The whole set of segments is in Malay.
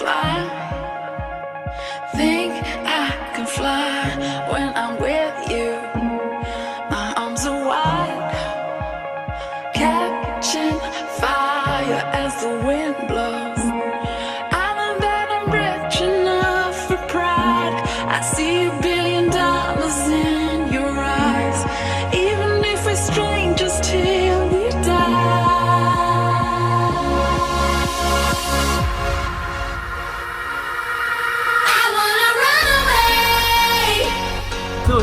fly.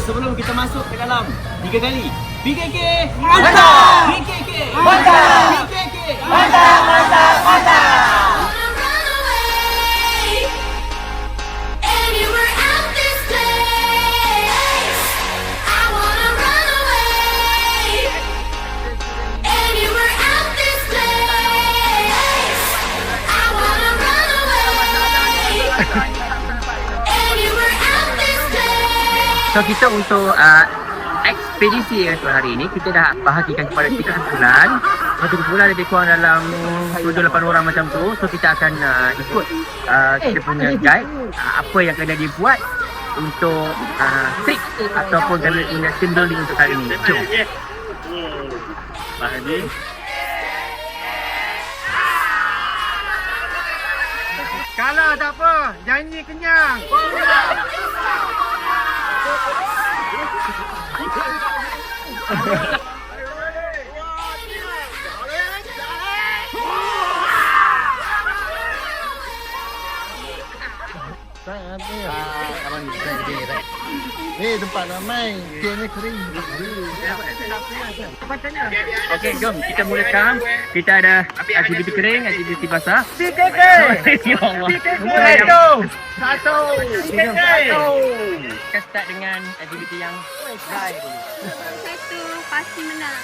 Sebelum kita masuk ke dalam tiga kali BKK Mantap! BKK Mantap! So kita untuk uh, ekspedisi untuk hari ini kita dah bahagikan kepada tiga kumpulan. Satu kumpulan lebih kurang dalam 7-8 orang macam tu. So kita akan uh, ikut uh, kita punya guide uh, apa yang kena dibuat untuk uh, trip ataupun kena punya team building untuk hari ini. Jom. Mahdi Kalah tak apa, janji kenyang. いい感じだね。Eh tempat ramai, kini kering. Okey, jom kita mulakan. Kita ada aktiviti kering, aktiviti basah. BKK! ya Allah. Satu! Satu! BKK! Kita start dengan aktiviti yang dry dulu. Satu pasti menang.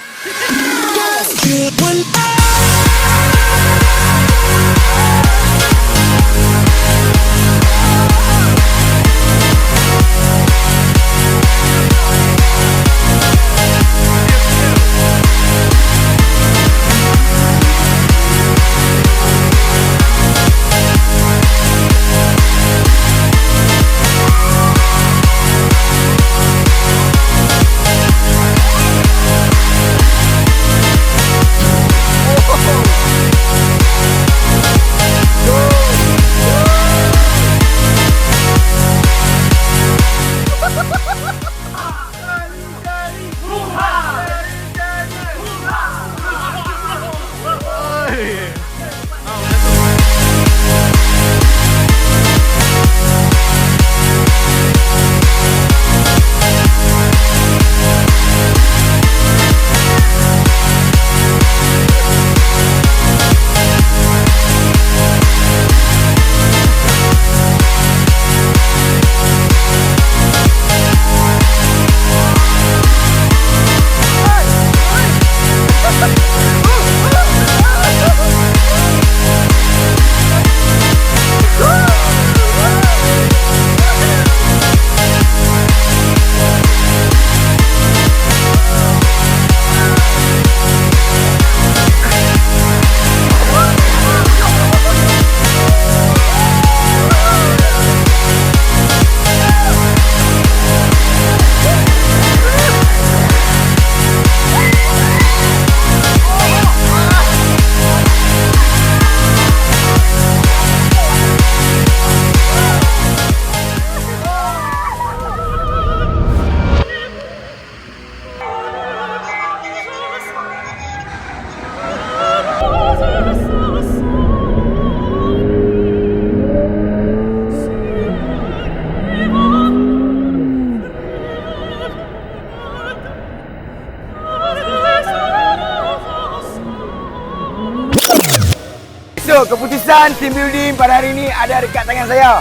Keputusan team building pada hari ini ada dekat tangan saya.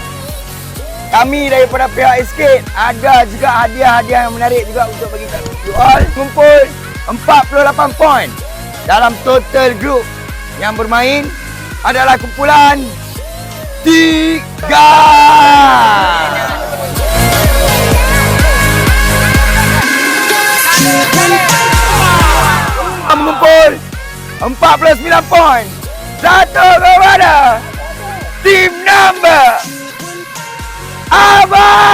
Kami daripada pihak Escape ada juga hadiah-hadiah yang menarik juga untuk bagi kat you all. Kumpul 48 poin dalam total group yang bermain adalah kumpulan tiga. Mengumpul 49 poin. Satu kepada Tim 6. number Abah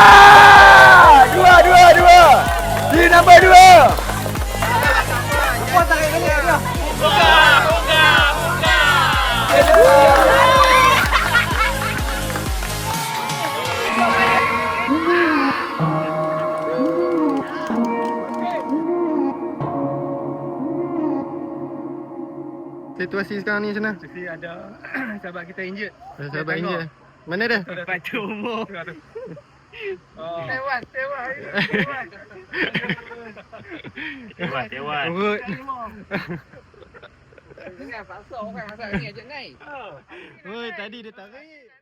Situasi sekarang ni macam mana? Jadi ada sahabat kita injured. Ada sahabat injek. Mana dia? Baca umur. Tewas, tewas. Tewas, tewas. Urut. Paksa orang masak ni ajak naik. Oi, tadi dia tarik.